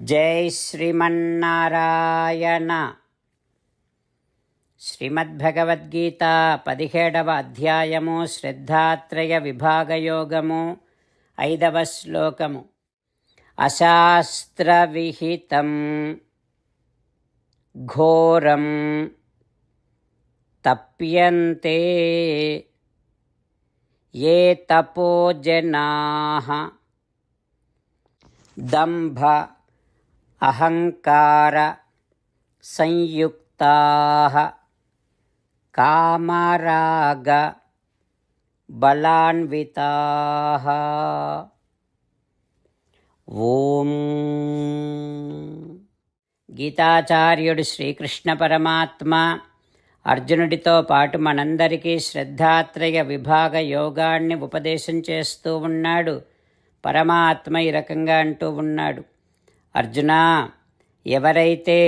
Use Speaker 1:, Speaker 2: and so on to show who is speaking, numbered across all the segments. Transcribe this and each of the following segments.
Speaker 1: జై శ్రీమన్నారాయణ. శ్రీమద్భగవద్గీత పదిహేడవ అధ్యాయము శ్రద్ధాత్రయ విభాగయోగము ఐదవ శ్లోకము. అశాస్త్రవిహితం ఘోరం తప్యంతే ఏ తపోజనా దంభ అహంకార సంయుక్తా కామరాగ బలాన్వితా ఓం. గీతాచార్యుడు శ్రీకృష్ణ పరమాత్మ అర్జునుడితో పాటు మనందరికీ శ్రద్ధాత్రయ విభాగ యోగాన్ని ఉపదేశం చేస్తూ ఉన్నాడు. పరమాత్మ ఈ రకంగా అంటూ ఉన్నాడు. అర్జున ఎవరైతే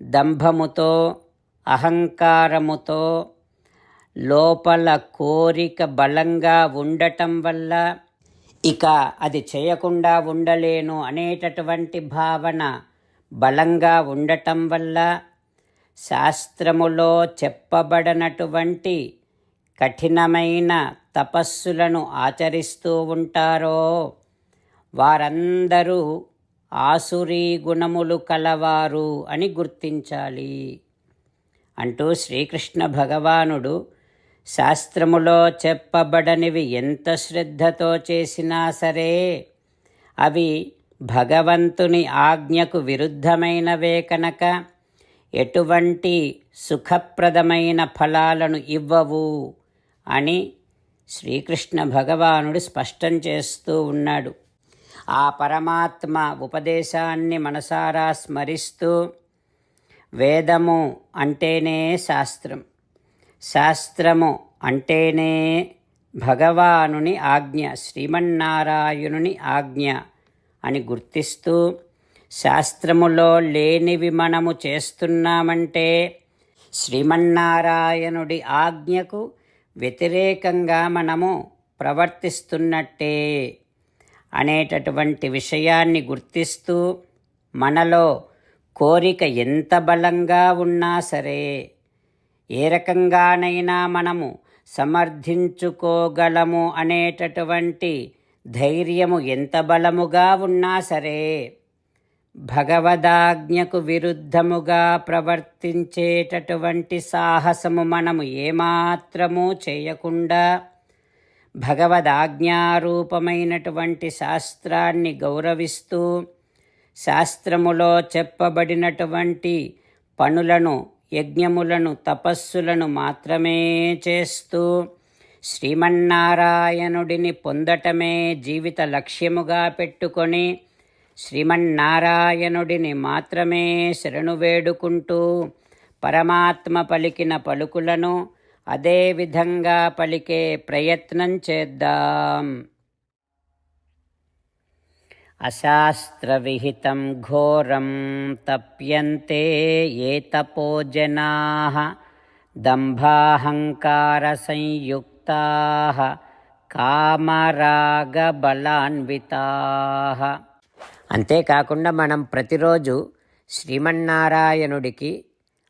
Speaker 1: దంభముతో అహంకారముతో లోపల కోరిక బలంగా ఉండటం వల్ల ఇక అది చేయకుండా ఉండలేను అనేటటువంటి భావన బలంగా ఉండటం వల్ల శాస్త్రములో చెప్పబడనటువంటి కఠినమైన తపస్సులను ఆచరిస్తూ ఉంటారో వారందరూ ఆసురీ గుణములు కలవారు అని గుర్తించాలి. అంటూ శ్రీకృష్ణ భగవానుడు శాస్త్రములో చెప్పబడనివి ఎంత శ్రద్ధతో చేసినా సరే అవి భగవంతుని ఆజ్ఞకు విరుద్ధమైనవే కనుక ఎటువంటి సుఖప్రదమైన ఫలాలను ఇవ్వవు అని శ్రీకృష్ణ భగవానుడు స్పష్టం చేస్తూ ఉన్నాడు. ఆ పరమాత్మ ఉపదేశాన్ని మనసారా స్మరిస్తూ వేదము అంటేనే శాస్త్రం. శాస్త్రము అంటేనే భగవానుని ఆజ్ఞ శ్రీమన్నారాయణుని ఆజ్ఞ అని గుర్తిస్తూ శాస్త్రములో లేనివి మనము చేస్తున్నామంటే శ్రీమన్నారాయణుడి ఆజ్ఞకు వ్యతిరేకంగా మనము ప్రవర్తిస్తున్నట్టే. అనేటటువంటి విషయాన్ని గుర్తిస్తూ మనలో కోరిక ఎంత బలంగా ఉన్నా సరే ఏ రకంగానైనా మనము సమర్థించుకోగలము అనేటటువంటి ధైర్యము ఎంత బలముగా ఉన్నా సరే భగవదాజ్ఞకు విరుద్ధముగా ప్రవర్తించేటటువంటి సాహసము మనము ఏమాత్రము చేయకుండా భగవదాజ్ఞారూపమైనటువంటి శాస్త్రాన్ని గౌరవిస్తూ శాస్త్రములో చెప్పబడినటువంటి పనులను యజ్ఞములను తపస్సులను మాత్రమే చేస్తూ శ్రీమన్నారాయణుడిని పొందటమే జీవిత లక్ష్యముగా పెట్టుకొని శ్రీమన్నారాయణుడిని మాత్రమే శరణు వేడుకుంటూ పరమాత్మ పలికిన పలుకులను అదే విధంగా పలికే ప్రయత్నం చేద్దాం. అశాస్త్రవిహితం ఘోరం తప్యంతే ఏ తపోజనా దంభాహంకార సంయుక్తా కామరాగబలాన్వితా. అంతేకాకుండా మనం ప్రతిరోజు శ్రీమన్నారాయణుడికి